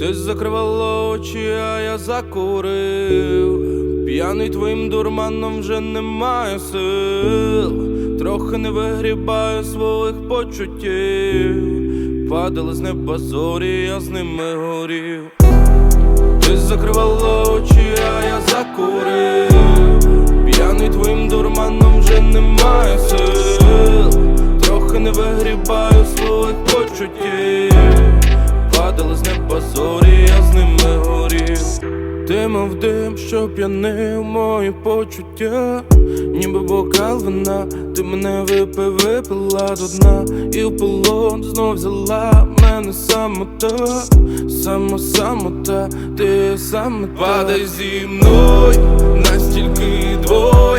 Ти закривала очі, а я закурив. П'яний твоїм дурманом вже немає сил. Трохи не вигрібаю своїх почуттів. Падали з неба зорі, я з ними горів. Ти закривала очі, а я закурив. П'яний твоїм дурманом вже немає сил. Трохи не вигрібаю своїх почуттів. Зорі, я з ними горів. Ти мов дим, що п'янив мої почуття, ніби бокал вина, ти мене випив, випила до дна, і в полон знов взяла мене самота, само самота, ти саме Падай зі мною, настільки двоє,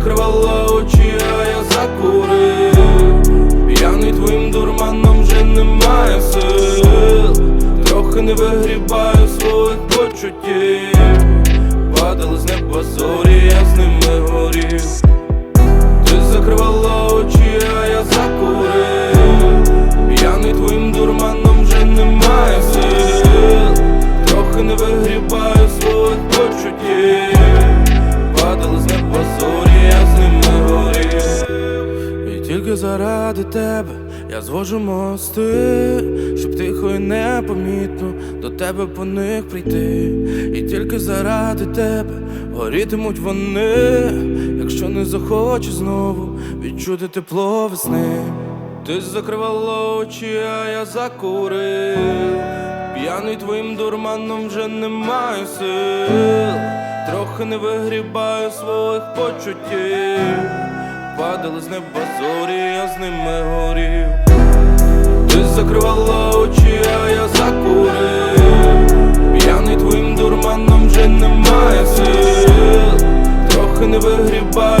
закривала очі, а я закурив. П'яний твоїм дурманом вже немає сил. Трохи не вигрібаю своїх почуттів. Падали з неба зорі, я з ними горів. Ти закривала очі, а я закурив. П'яний твоїм дурманом вже немає сил. Трохи не вигрібаю своїх почуттів. Горів. Заради тебе я звожу мости, щоб тихо і непомітно до тебе по них прийти. І тільки заради тебе горітимуть вони, якщо не захочу знову відчути тепло весни. Ти закривала очі, а я закурив. П'яний твоїм дурманом вже немає сил. Трохи не вигрібаю своїх почуттів. Падали з неба зорі, я з ними горів. Ти закривала очі, а я закурив. П'яний твоїм дурманом вже немає сил. Трохи не вигрібаю